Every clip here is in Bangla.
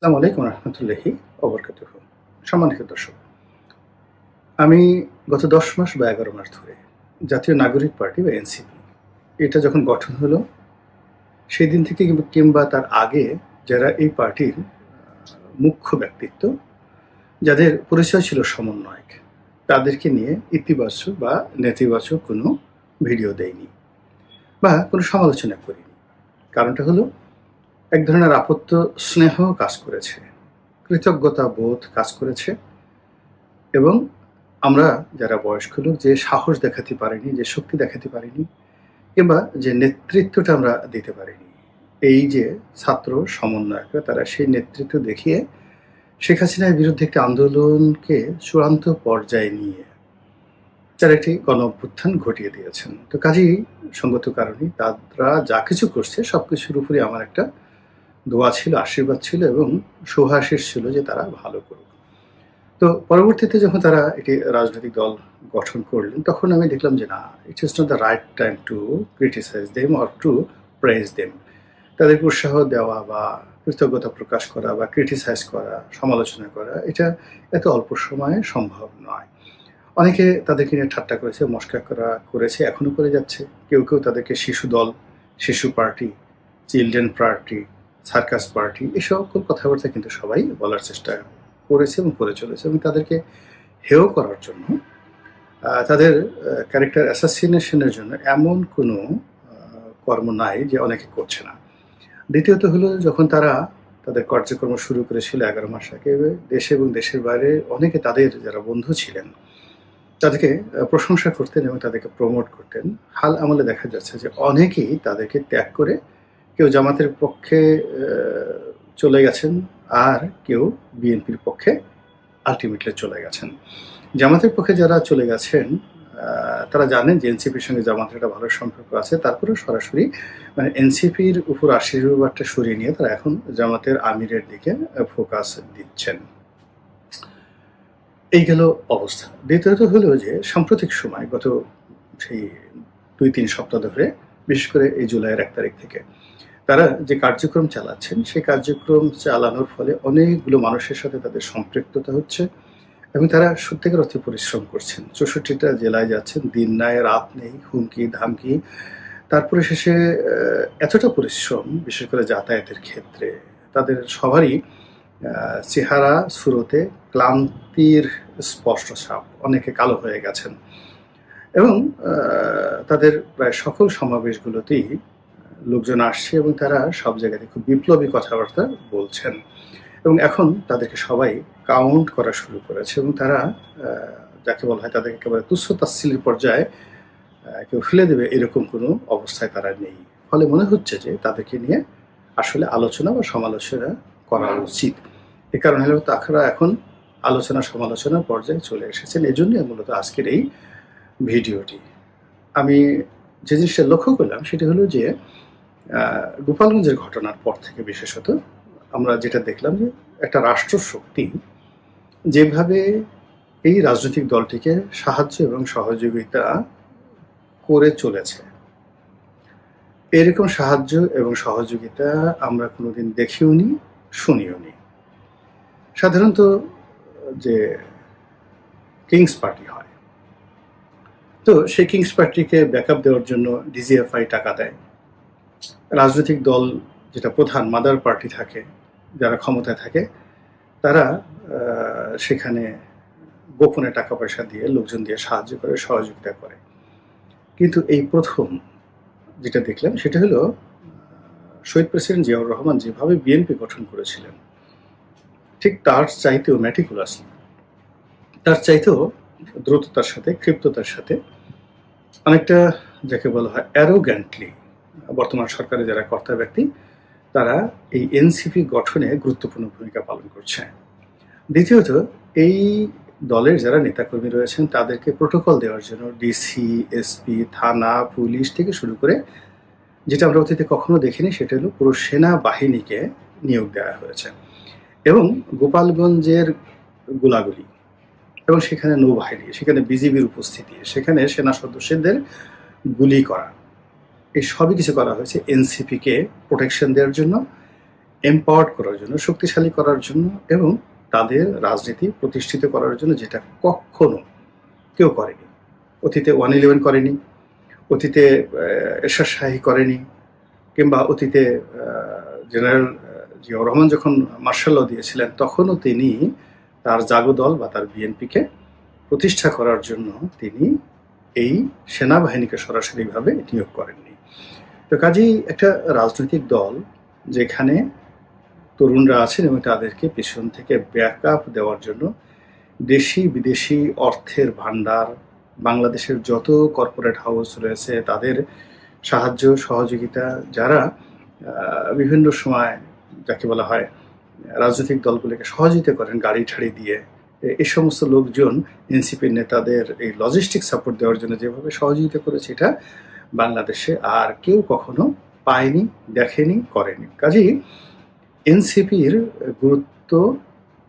আসসালামু আলাইকুম রহমতুল্লাহি অবরকাত সম্মানিত দর্শক, আমি গত দশ মাস বা এগারো মাস ধরে জাতীয় নাগরিক পার্টি বা এনসিপি, এটা যখন গঠন হলো সেই দিন থেকে কিংবা তার আগে যারা এই পার্টির মুখ্য ব্যক্তিত্ব, যাদের পরিচয় ছিল সমন্বয়ক, তাদেরকে নিয়ে ইতিবাচক বা নেতিবাচক কোনো ভিডিও দেয়নি বা কোনো সমালোচনা করিনি। কারণটা হলো এক ধরনের আপত্ত স্নেহ কাজ করেছে, কৃতজ্ঞতা বোধ কাজ করেছে এবং আমরা যারা বয়স্ক লোক যে সাহস দেখাতে পারিনি, যে শক্তি দেখাতে পারিনি কিংবা যে নেতৃত্বটা আমরা দিতে পারিনি, এই যে ছাত্র সমন্বয়করা তারা সেই নেতৃত্ব দেখিয়ে শেখ হাসিনার বিরুদ্ধে একটি আন্দোলনকে চূড়ান্ত পর্যায়ে নিয়ে তারা একটি গণ অভ্যুত্থান ঘটিয়ে দিয়েছেন। তো কাজেই সঙ্গত কারণে তারা যা কিছু করছে সব কিছুর উপরে আমার একটা দোয়া ছিল, আশীর্বাদ ছিল এবং সুহাশিস ছিল যে তারা ভালো করুক। তো পরবর্তীতে যখন তারা একটি রাজনৈতিক দল গঠন করলেন, তখন আমি দেখলাম যে না it is not the right time to criticise them or to praise them তাদেরকে উৎসাহ দেওয়া বা কৃতজ্ঞতা প্রকাশ করা বা ক্রিটিসাইজ করা, সমালোচনা করা, এটা এত অল্প সময়ে সম্ভব নয়। অনেকে তাদেরকে নিয়ে ঠাট্টা করেছে মস্কা করা করেছে এখনও করে যাচ্ছে। কেউ কেউ তাদেরকে শিশু দল, শিশু party children party circus party, এই সকল কথাবার্তা কিন্তু সবাই বলার চেষ্টা করেছে এবং করে চলেছে এবং তাদেরকে হেয় করার জন্য তাদের ক্যারেক্টার অ্যাসাসিনেশনের জন্য এমন কোনো কর্ম নাই যে অনেকে করছে না। দ্বিতীয়ত হলো যখন তারা তাদের কার্যক্রম শুরু করেছিল এগারো মাস আগে, দেশে এবং দেশের বাইরে অনেকে তাদের যারা বন্ধু ছিলেন, তাদেরকে প্রশংসা করতেন এবং তাদেরকে প্রমোট করতেন। হাল আমলে দেখা যাচ্ছে যে অনেকেই তাদেরকে ত্যাগ করে কেউ জামাতের পক্ষে চলে গেছেন আর কেউ বিএনপির পক্ষে আলটিমেটলি চলে গেছেন। জামাতের পক্ষে যারা চলে গেছেন তারা জানেন যে এনসিপির সঙ্গে জামাতের একটা ভালো সম্পর্ক আছে। তারপরে সরাসরি মানে এনসিপির উপর আশীর্বাদটা সরিয়ে নিয়ে তারা এখন জামাতের আমিরের দিকে ফোকাস দিচ্ছেন। এই গেল অবস্থা। দ্বিতীয়ত হলো যে, সাম্প্রতিক সময়, গত সেই দুই তিন সপ্তাহ ধরে, বিশেষ করে এই জুলাইয়ের এক তারিখ থেকে তারা যে কার্যক্রম চালাচ্ছেন, সেই কার্যক্রম চালানোর ফলে অনেকগুলো মানুষের সাথে তাদের সম্পৃক্ততা হচ্ছে এবং তারা সত্যিকার অর্থে পরিশ্রম করছেন। চৌষট্টিটা জেলায় যাচ্ছেন, দিন নাই, রাত নেই, হুমকি, ধামকি। তারপরে শেষে এতটা পরিশ্রম, বিশেষ করে যাতায়াতের ক্ষেত্রে, তাদের সবারই চেহারা, সুরতে ক্লান্তির স্পষ্ট ছাপ, অনেকে কালো হয়ে গেছেন। এবং তাদের প্রায় সকল সমাবেশগুলোতেই লোকজন আসছে এবং তারা সব জায়গাতে খুব বিপ্লবী কথাবার্তা বলছেন। এবং এখন তাদেরকে সবাই কাউন্ট করা শুরু করেছে এবং তারা যাকে বলা হয় তাদেরকে একেবারে তুচ্ছ পর্যায়ে কেউ ফেলে দেবে এরকম কোনো অবস্থায় তারা নেই। ফলে মনে হচ্ছে যে তাদেরকে নিয়ে আসলে আলোচনা বা সমালোচনা করা উচিত। এ কারণে হলো তারা এখন আলোচনা সমালোচনার পর্যায়ে চলে এসেছেন। এই জন্যই মূলত আজকের এই ভিডিওটি। আমি যে জিনিসটা লক্ষ্য করলাম সেটা হলো যে গোপালগঞ্জের ঘটনার পর থেকে বিশেষত আমরা যেটা দেখলাম যে একটা রাষ্ট্র শক্তি যেভাবে এই রাজনৈতিক দলটিকে সাহায্য এবং সহযোগিতা করে চলেছে। এরকম সাহায্য এবং সহযোগিতা আমরা কোনোদিন দেখিও নি শুনিও নি সাধারণত যে কিংস পার্টি হয়। তো সেই কিংস পার্টিকে ব্যাকআপ দেওয়ার জন্য ডিজিএফআই টাকা দেয়। রাজনৈতিক দল যেটা প্রধান মাদার পার্টি থাকে, যারা ক্ষমতায় থাকে, তারা সেখানে গোপনে টাকা পয়সা দিয়ে, লোকজন দিয়ে সাহায্য করে, সহযোগিতা করে। কিন্তু এই প্রথম যেটা দেখলাম, সেটা হলো শহীদ প্রেসিডেন্ট জিয়াউর রহমান যেভাবে বিএনপি গঠন করেছিলেন, ঠিক তার চাইতেও ম্যাটিকুলাসলি তার চাইতেও দ্রুততার সাথে, ক্ষিপ্ততার সাথে, অনেকটা, যাকে বলা হয় অ্যারোগ্যান্টলি বর্তমান সরকারের যারা কর্তা ব্যক্তি, তারা এই এনসিপি গঠনে গুরুত্বপূর্ণ ভূমিকা পালন করছে। দ্বিতীয়ত, এই দলের যারা নেতাকর্মী রয়েছেন, তাদেরকে প্রোটোকল দেওয়ার জন্য ডিসি এসপি থানা, পুলিশ থেকে শুরু করে, যেটা আমরা অতীতে কখনো দেখিনি, সেটা হলো পুরো সেনাবাহিনীকে নিয়োগ দেওয়া হয়েছে। এবং গোপালগঞ্জের গোলাগুলি এবং সেখানে নৌবাহিনী, সেখানে বিজিবির উপস্থিতি, সেখানে সেনা সদস্যদের গুলি করা। এই সবই কিছু করা হয়েছে এনসিপিকে প্রোটেকশন দেওয়ার জন্য এম্পাওয়ার্ড করার জন্য, শক্তিশালী করার জন্য এবং তাদের রাজনীতি প্রতিষ্ঠিত করার জন্য যেটা কখনো কেউ করেনি। অতীতে ওয়ান ইলেভেন করেনি, অতীতে এরশাদ শাহী করেনি কিংবা অতীতে জেনারেল জিয়াউর রহমান যখন মার্শাল দিয়েছিলেন, তখনও তিনি তার জাগো দল বা তার বিএনপিকে প্রতিষ্ঠা করার জন্য তিনি এই সেনাবাহিনীকে সরাসরিভাবে নিয়োগ করেননি। তো কাজেই একটা রাজনৈতিক দল যেখানে তরুণরা আছেন এবং তাদেরকে পেছন থেকে ব্যাক দেওয়ার জন্য দেশি, বিদেশি অর্থের ভাণ্ডার, বাংলাদেশের যত কর্পোরেট হাউস রয়েছে, তাদের সাহায্য, সহযোগিতা, যারা বিভিন্ন সময় যাকে বলা হয় রাজনৈতিক দলগুলোকে সহযোগিতা করেন গাড়ি ঠাড়ি দিয়ে, এ- সমস্ত লোকজন এনসিপির নেতাদের এই লজিস্টিক সাপোর্ট দেওয়ার জন্য যেভাবে সহযোগিতা করেছে, এটা বাংলাদেশে আর কেউ কখনো পায়নি, দেখেনি, করেনি। কাজেই এনসিপির গুরুত্ব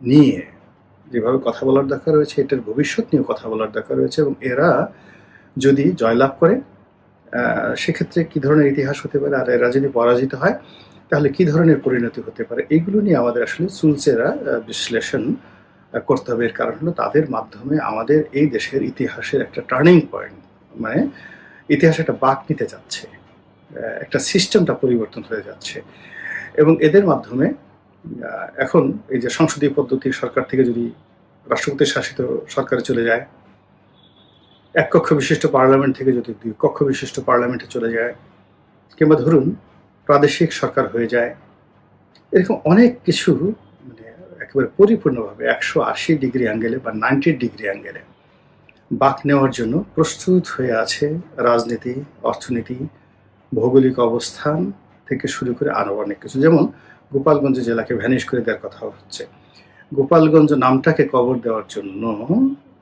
নিয়ে যেভাবে কথা বলার দরকার রয়েছে, এটার ভবিষ্যৎ নিয়ে কথা বলার দরকার রয়েছে এবং এরা যদি জয়লাভ করে সেক্ষেত্রে কি ধরনের ইতিহাস হতে পারে আর এরা যদি পরাজিত হয়, তাহলে কি ধরনের পরিণতি হতে পারে? এগুলো নিয়ে আমাদের আসলে চুলচেরা বিশ্লেষণ করতে হবে। এর কারণ হলো তাদের মাধ্যমে আমাদের এই দেশের ইতিহাসের একটা টার্নিং পয়েন্ট মানে ইতিহাস একটা বাঁক নিতে যাচ্ছে একটা সিস্টেমটা পরিবর্তন হয়ে যাচ্ছে। এবং এদের মাধ্যমে এখন এই যে সংসদীয় পদ্ধতির সরকার থেকে যদি রাষ্ট্রপতি শাসিত সরকারে চলে যায় এক কক্ষ বিশিষ্ট পার্লামেন্ট থেকে যদি দুই কক্ষ বিশিষ্ট পার্লামেন্টে চলে যায়, কিংবা ধরুন প্রাদেশিক সরকার হয়ে যায়, এরকম অনেক কিছু মানে একেবারে পরিপূর্ণভাবে একশো আশি ডিগ্রি অ্যাঙ্গেলে বা নাইনটি ডিগ্রি অ্যাঙ্গেলে বাক নেওয়ার জন্য প্রস্তুত হয়ে আছে রাজনীতি, অর্থনীতি, ভৌগোলিক অবস্থান থেকে শুরু করে আরও অনেক কিছু। যেমন গোপালগঞ্জ জেলাকে ভ্যানিশ করে দেওয়ার কথা হচ্ছে। গোপালগঞ্জ নামটাকে কবর দেওয়ার জন্য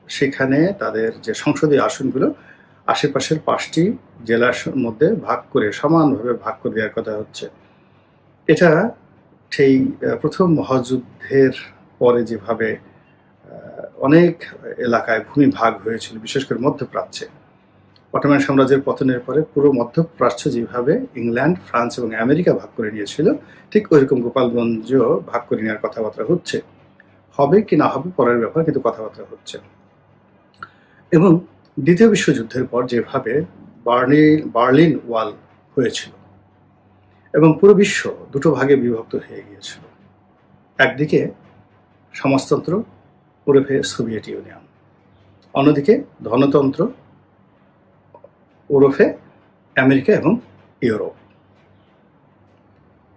সেখানে তাদের যে সংসদীয় আসনগুলো, আশেপাশের পাঁচটি জেলার মধ্যে ভাগ করে, সমানভাবে ভাগ করে দেওয়ার কথা হচ্ছে। এটা সেই প্রথম মহাযুদ্ধের পরে যেভাবে অনেক এলাকায় ভূমি ভাগ হয়েছিল, বিশেষ করে মধ্যপ্রাচ্যে। অটোম্যান সাম্রাজ্যের পতনের পরে পুরো মধ্যপ্রাচ্য যেভাবে ইংল্যান্ড, ফ্রান্স এবং আমেরিকা ভাগ করে নিয়েছিল, ঠিক ওইরকম গোপালগঞ্জ ভাগ করে নেওয়ার কথাবার্তা হচ্ছে। হবে কি না হবে পরের ব্যাপার, কিন্তু কথাবার্তা হচ্ছে। এবং দ্বিতীয় বিশ্বযুদ্ধের পর যেভাবে বার্লিন বার্লিন ওয়াল হয়েছিল এবং পুরো বিশ্ব দুটো ভাগে বিভক্ত হয়ে গিয়েছিল। একদিকে সমাজতন্ত্র ওরফে সোভিয়েত ইউনিয়ন। অন্যদিকে ধনতন্ত্র, ওরফে আমেরিকা এবং ইউরোপ।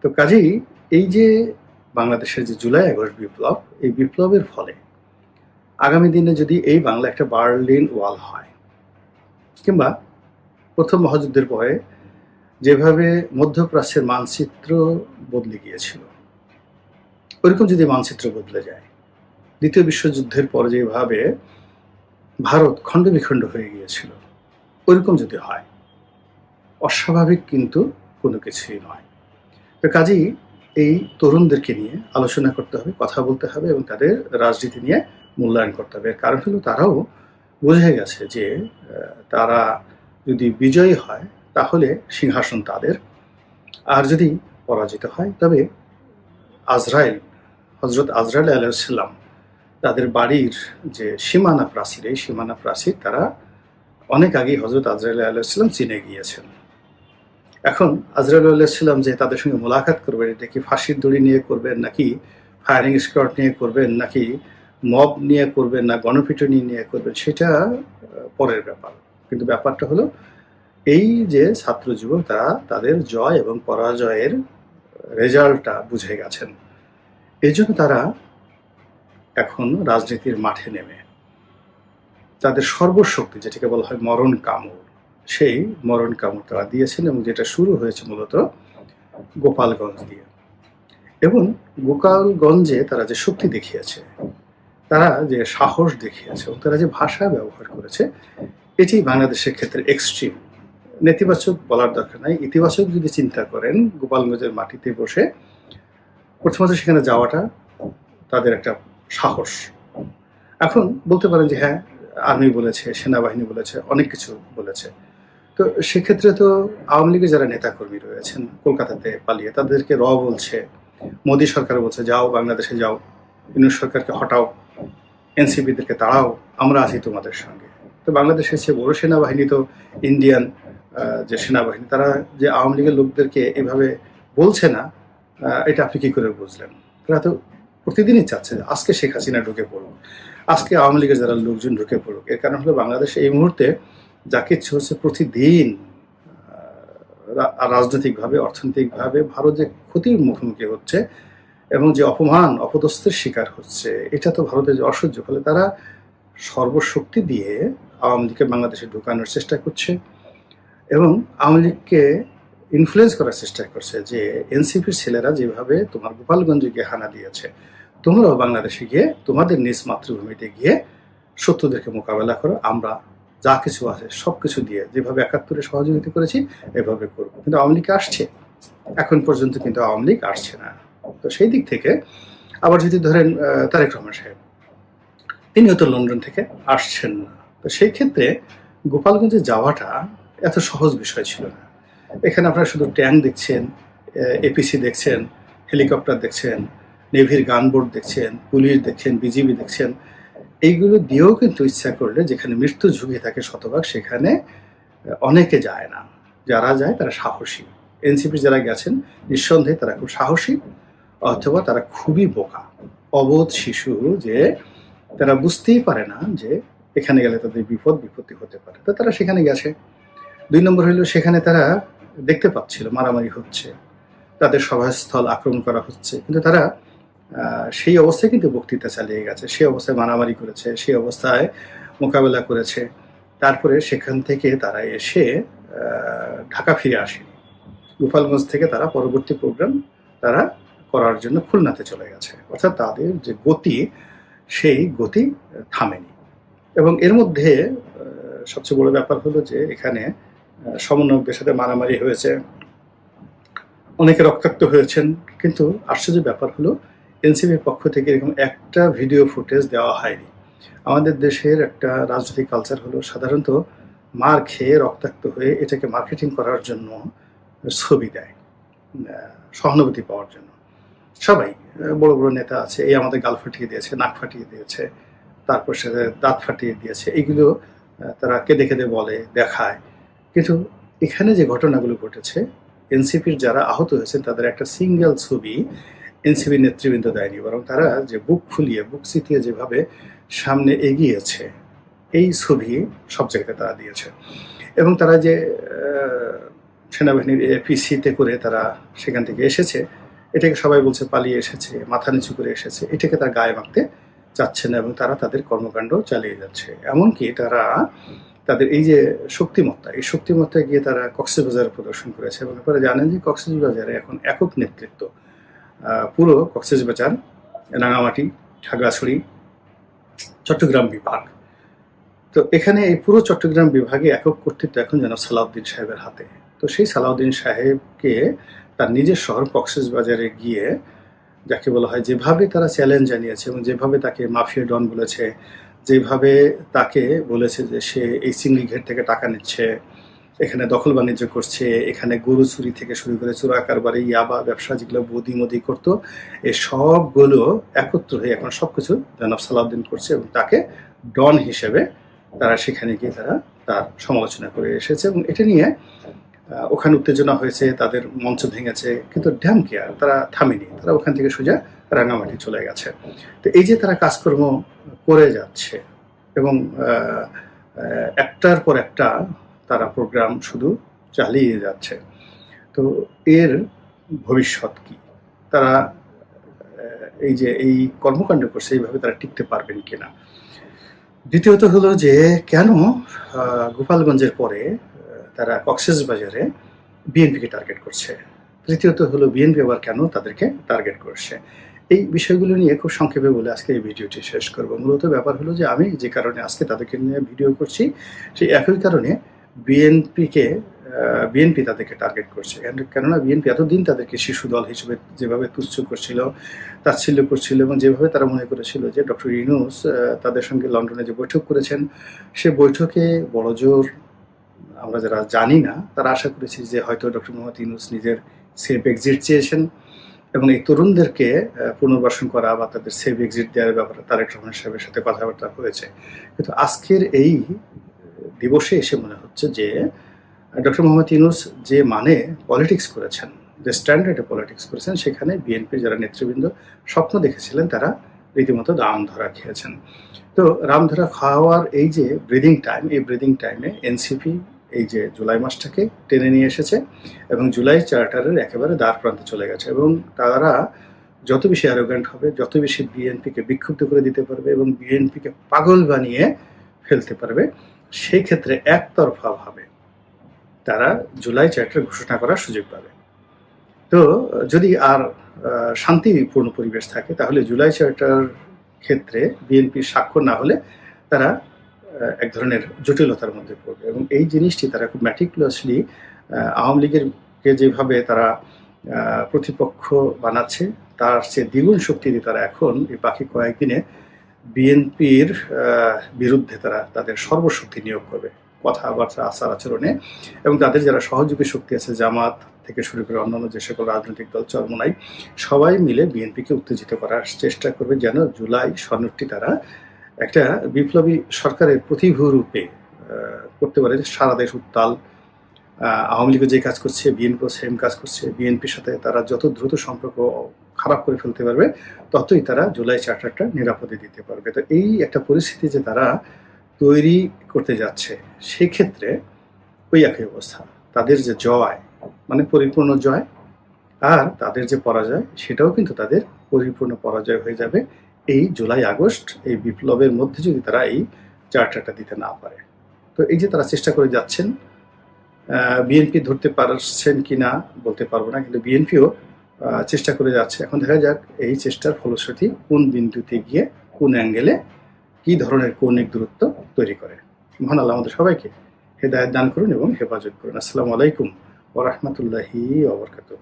তো কাজেই এই যে বাংলাদেশের যে জুলাই আগস্ট বিপ্লব, এই বিপ্লবের ফলে আগামী দিনে যদি এই বাংলা একটা বার্লিন ওয়াল হয়, কিংবা প্রথম মহাযুদ্ধের পরে যেভাবে মধ্যপ্রাচ্যের মানচিত্র বদলে গিয়েছিল, ওইরকম যদি মানচিত্র বদলে যায় দ্বিতীয় বিশ্বযুদ্ধের পর যেভাবে ভারত খণ্ড বিখণ্ড হয়ে গিয়েছিল, ওইরকম যদি হয়, অস্বাভাবিক কিন্তু কোনো কিছুই নয়। তো কাজেই এই তরুণদেরকে নিয়ে আলোচনা করতে হবে, কথা বলতে হবে এবং তাদের রাজনীতি নিয়ে মূল্যায়ন করতে হবে। কারণ হলো তারাও বুঝে গেছে যে তারা যদি বিজয়ী হয়, তাহলে সিংহাসন তাদের। আর যদি পরাজিত হয়, তবে আজরাইল হজরত আজরাইল আলাইসাল্লাম তাদের বাড়ির যে সীমানা প্রাচীর, এই সীমানা প্রাচীর তারা অনেক আগেই হজরত আজরাইল আলাইসাল্লাম চিনে গিয়েছেন। এখন আজরাইল আলাইসাল্লাম যে তাদের সঙ্গে মোলাকাত করবেন, এটা কি ফাঁসির দড়ি নিয়ে করবেন নাকি ফায়ারিং স্কোয়াড নিয়ে করবেন নাকি মব নিয়ে করবেন না গণপিটুনি নিয়ে করবেন, সেটা পরের ব্যাপার। কিন্তু ব্যাপারটা হলো এই যে ছাত্র যুবক তারা তাদের জয় এবং পরাজয়ের রেজাল্টটা বুঝে গেছেন। এই জন্য তারা এখন রাজনীতির মাঠে নেমে। তাদের সর্বশক্তি, যেটাকে বলা হয় মরণ কামড়, সেই মরণ কামড় তারা দিয়েছেন এবং যেটা শুরু হয়েছে মূলত গোপালগঞ্জ দিয়ে। এবং গোপালগঞ্জে তারা যে শক্তি দেখিয়েছে, তারা যে সাহস দেখিয়েছে এবং তারা যে ভাষা ব্যবহার করেছে, এটি বাংলাদেশের ক্ষেত্রে এক্সট্রিম নেতিবাচক বলার দরকার নাই। ইতিবাচক যদি চিন্তা করেন, গোপালগঞ্জের মাটিতে বসে প্রথমত সেখানে যাওয়াটা তাদের একটা সাহস। এখন বলতে পারেন যে হ্যাঁ আর্মি বলেছে, সেনাবাহিনী বলেছে, অনেক কিছু বলেছে। তো সেক্ষেত্রে তো আওয়ামী লীগের যারা নেতাকর্মী রয়েছেন, কলকাতাতে পালিয়ে, তাদেরকে র বলছে, মোদী সরকার বলছে, যাও, বাংলাদেশে যাও, ইউনুস সরকারকে হটাও, এনসিপিদেরকে তাড়াও, আমরা আছি তোমাদের সঙ্গে। তো বাংলাদেশের চেয়ে বড় সেনাবাহিনী তো ইন্ডিয়ান যে সেনাবাহিনী, তারা যে আওয়ামী লীগের লোকদেরকে এভাবে বলছে না এটা আপনি কী করে বুঝলেন? তারা তো প্রতিদিনই চাচ্ছে আজকে শেখ হাসিনা ঢুকে পড়ুক, আজকে আওয়ামী লীগের যারা লোকজন ঢুকে পড়ুক। এর কারণ হলো বাংলাদেশে এই মুহূর্তে যা কিছু হচ্ছে প্রতিদিন রাজনৈতিকভাবে, অর্থনৈতিকভাবে ভারত যে ক্ষতির মুখোমুখি হচ্ছে এবং যে অপমান, অপদস্থের শিকার হচ্ছে, এটা তো ভারতের যে অসহ্য, ফলে তারা সর্বশক্তি দিয়ে আওয়ামী লীগকে বাংলাদেশে ঢুকানোর চেষ্টা করছে এবং আওয়ামী লীগকে ইনফ্লুয়েন্স করার চেষ্টা করছে যে এনসিপির ছেলেরা যেভাবে তোমার গোপালগঞ্জে গিয়ে হানা দিয়েছে, তোমরাও বাংলাদেশে গিয়ে তোমাদের নিজ মাতৃভূমিতে গিয়ে শত্রুদেরকে মোকাবেলা করো, আমরা যা কিছু আছে সব কিছু দিয়ে যেভাবে একাত্তরে সহযোগিতা করেছি, এভাবে করব। কিন্তু আওয়ামী লীগ আসছে। এখন পর্যন্ত কিন্তু আওয়ামী লীগ আসছে না। তো সেই দিক থেকে আবার যদি ধরেন তারেক রহমান সাহেব, তিনিও তো লন্ডন থেকে আসছেন না। তো সেই ক্ষেত্রে গোপালগঞ্জে যাওয়াটা এত সহজ বিষয় ছিল না। এখানে আপনারা শুধু ট্যাঙ্ক দেখছেন এপিসি দেখছেন, হেলিকপ্টার দেখছেন, নেভির গানবোট দেখছেন, পুলিশ দেখছেন বিজিবি দেখছেন, এইগুলো দিয়েও কিন্তু ইচ্ছা করলে যেখানে মৃত্যু ঝুঁকি থাকে শতভাগ সেখানে অনেকে যায় না। যারা যায় তারা সাহসী। এনসিপি যারা গেছেন, নিঃসন্দেহে তারা খুব সাহসী, অথবা তারা খুবই বোকা, অবোধ শিশু যে তারা বুঝতেই পারে না যে এখানে গেলে তাদের বিপদ বিপত্তি হতে পারে। তো তারা সেখানে গেছে। দুই নম্বর হইল সেখানে তারা দেখতে পাচ্ছিল, মারামারি হচ্ছে, তাদের সভাস্থল আক্রমণ করা হচ্ছে, কিন্তু তারা সেই অবস্থায় কিন্তু বক্তৃতা চালিয়ে গেছে, সেই অবস্থায় মারামারি করেছে, সেই অবস্থায় মোকাবেলা করেছে, তারপরে সেখান থেকে তারা এসে ঢাকা ফিরে আসেনি। গোপালগঞ্জ থেকে তারা পরবর্তী প্রোগ্রাম তারা করার জন্য খুলনাতে চলে গেছে, অর্থাৎ তাদের যে গতি, সেই গতি থামেনি। এবং এর মধ্যে সবচেয়ে বড় ব্যাপার হলো যে এখানে সমন্বয়কদের সাথে মারামারি হয়েছে। অনেকে রক্তাক্ত হয়েছেন, কিন্তু আশ্চর্য ব্যাপার হলো এনসিবির পক্ষ থেকে এরকম একটা ভিডিও ফুটেজ দেওয়া হয়নি। আমাদের দেশের একটা রাজনৈতিক কালচার হলো, সাধারণত মার খেয়ে রক্তাক্ত হয়ে এটাকে মার্কেটিং করার জন্য ছবি দেয় সহানুভূতি পাওয়ার জন্য। সবাই বড় বড় নেতা আছে, এই আমাদের গাল ফাটিয়ে দিয়েছে, নাক ফাটিয়ে দিয়েছে, তারপর সে দাঁত ফাটিয়ে দিয়েছে, এগুলো তারা কেঁদে কেঁদে বলে, দেখায়। কিন্তু এখানে যে ঘটনাগুলো ঘটেছে, এনসিপির যারা আহত হয়েছে, তাদের একটা সিঙ্গেল ছবি এনসিপি নেতৃবৃন্দ দেয়নি, বরং তারা যে বুক ফুলিয়ে, বুক চিতিয়ে যেভাবে সামনে এগিয়েছে, এই ছবি সব জায়গাতে তারা দিয়েছে। এবং তারা যে সেনাবাহিনীর এপিসিতে করে তারা সেখান থেকে এসেছে, এটাকে সবাই বলছে পালিয়ে এসেছে, মাথা নিচু করে এসেছে, এটাকে তারা গায়ে মাখতে চাচ্ছে না এবং তারা তাদের কর্মকাণ্ড চালিয়ে যাচ্ছে। এমনকি তারা তাদের এই যে শক্তিমত্তা, এই শক্তিমত্তায় গিয়ে তারা কক্সবাজার প্রদর্শন করেছে এবং আপনারা জানেন যে কক্সবাজারে এখন একক নেতৃত্ব পুরো কক্সবাজার রাঙামাটি, খাগড়াছড়ি, চট্টগ্রাম বিভাগ। তো এখানে এই পুরো চট্টগ্রাম বিভাগে একক কর্তৃত্ব এখন যেন সালাউদ্দিন সাহেবের হাতে। তো সেই সালাউদ্দিন সাহেবকে তার নিজের শহর কক্সবাজারে গিয়ে, যাকে বলা হয় যেভাবে তারা চ্যালেঞ্জ জানিয়েছে এবং যেভাবে তাকে মাফিয়া ডন বলেছে যেভাবে তাকে বলেছে যে সে এই ঘের থেকে টাকা নিচ্ছে, এখানে দখল বাণিজ্য করছে, এখানে গরু চুরি থেকে শুরু করে চোরা কারবারে, ইয়াবা, ব্যবসা যেগুলো বদি মদি করতো এই সবগুলো একত্র হয়ে এখন সবকিছু জনাব সালাউদ্দিন করছে এবং তাকে ডন হিসেবে তারা সেখানে গিয়ে তারা তার সমালোচনা করে এসেছে এবং এটা নিয়ে ওখানে উত্তেজনা হয়েছে, তাদের মঞ্চ ভেঙেছে, কিন্তু ড্যাম কেয়ার তারা থামেনি, তারা ওখান থেকে সোজা রাঙামাটি চলে গেছে। তো এই যে তারা কাজকর্ম করে যাচ্ছে। এবং একটার পর একটা তারা প্রোগ্রাম শুধু চালিয়ে যাচ্ছে। তো এর ভবিষ্যৎ কি? তারা এই যে এই কর্মকাণ্ড করছে, এইভাবে তারা টিকতে পারবেন কিনা? দ্বিতীয়ত হলো যে, কেন গোপালগঞ্জের পরে তারা কক্সেস বাজারে বিএনপিকে টার্গেট করছে? তৃতীয়ত হলো বিএনপি আবার কেন তাদেরকে টার্গেট করছে? এই বিষয়গুলো নিয়ে খুব সংক্ষেপে বলে আজকে এই ভিডিওটি শেষ করব। মূলত ব্যাপার হলো যে আমি যে কারণে আজকে তাদেরকে নিয়ে ভিডিও করছি সেই একই কারণে বিএনপিকে বিএনপি তাদেরকে টার্গেট করছে। কেননা বিএনপি এতদিন তাদেরকে শিশু দল হিসেবে যেভাবে তুচ্ছ করছিল তাচ্ছিল্য করছিল এবং যেভাবে তারা মনে করেছিল যে ডক্টর ইউনুস আহ, তাদের সঙ্গে লন্ডনে যে বৈঠক করেছেন সে বৈঠকে বড় জোর আমরা যারা জানি না তারা আশা করেছি যে হয়তো ডক্টর মোহাম্মদ ইউনুস নিজের সেফ এক্সিট চেয়েছেন। এবং এই তরুণদেরকে পুনর্বাসন করা বা তাদের সেভ এক্সিট দেওয়ার ব্যাপারে তারেক রহমান সাহেবের সাথে কথাবার্তা হয়েছে। কিন্তু আজকের এই দিবসে এসে মনে হচ্ছে যে ডক্টর মোহাম্মদ ইউনুস যে মানে পলিটিক্স করেছেন, যে স্ট্যান্ডার্ডে পলিটিক্স করেছেন, সেখানে বিএনপির যারা নেতৃবৃন্দ স্বপ্ন দেখেছিলেন তারা রীতিমতো দাম ধরা খেয়েছেন। তো রামধরা খাওয়ার এই যে ব্রিদিং টাইম এই ব্রিদিং টাইমে এনসিপি এই যে জুলাই মাসটাকে টেনে নিয়ে এসেছে এবং জুলাই চার্টারের একেবারে দ্বার প্রান্তে চলে গেছে এবং তারা যত বেশি অ্যারোগ্যান্ট হবে, যত বেশি বিএনপিকে বিক্ষুব্ধ করে দিতে পারবে এবং বিএনপিকে পাগল বানিয়ে ফেলতে পারবে সেই ক্ষেত্রে একতরফাভাবে তারা জুলাই চার্টার ঘোষণা করার সুযোগ পাবে। তো যদি আর শান্তিপূর্ণ পরিবেশ থাকে, তাহলে জুলাই চার্টার ক্ষেত্রে বিএনপির স্বাক্ষর না হলে তারা এক ধরনের জটিলতার মধ্যে পড়বে। এবং এই জিনিসটি তারা খুব ম্যাটিকুলাসলি আওয়ামী লীগের কে যেভাবে তারা প্রতিপক্ষ বানাচ্ছে, তার চেয়ে দ্বিগুণ শক্তি দিয়ে তারা এখন এই বাকি কয়েকদিনে বিএনপির বিরুদ্ধে তারা তাদের সর্বশক্তি নিয়োগ করবে। কথাবার্তা আচার আচরণে। এবং তাদের যারা সহযোগী শক্তি আছে, জামাত থেকে শুরু করে অন্যান্য যে সকল রাজনৈতিক দল, চরমনাই, সবাই মিলে বিএনপিকে উত্তেজিত করার চেষ্টা করবে যেন জুলাই সনদটি তারা একটা বিপ্লবী সরকারের প্রতিভূ রূপে করতে পারে। সারা দেশ উত্তাল। আওয়ামী লীগও যে কাজ করছে, বিএনপিও সেম কাজ করছে। বিএনপির সাথে তারা যত দ্রুত সম্পর্ক খারাপ করে ফেলতে পারবে, ততই তারা জুলাই চার্টারটা নিরাপদে দিতে পারবে। তো এই একটা পরিস্থিতি যে তারা তৈরি করতে যাচ্ছে সেই ক্ষেত্রে ওই একই অবস্থা। তাদের যে জয় মানে পরিপূর্ণ জয়, আর তাদের যে পরাজয়, সেটাও কিন্তু তাদের পরিপূর্ণ পরাজয় হয়ে যাবে। এই জুলাই আগস্ট এই বিপ্লবের মধ্যে যদি তারা এই চার্টারটা দিতে না পারে। তো এই যে তারা চেষ্টা করে যাচ্ছেন বিএনপি ধরতে পারছেন কি না বলতে পারব না, কিন্তু বিএনপিও চেষ্টা করে যাচ্ছে। এখন দেখা যাক এই চেষ্টার ফলশ্রুতি কোন বিন্দুতে গিয়ে, কোন অ্যাঙ্গেলে কি ধরনের কৌণিক দূরত্ব তৈরি করে। মহান আল্লাহ আমাদের সবাইকে হেদায়ত দান করুন এবং হেফাজত করুন। আসসালামু আলাইকুম ওরহমতুল্লাহি ওবরকাতুহ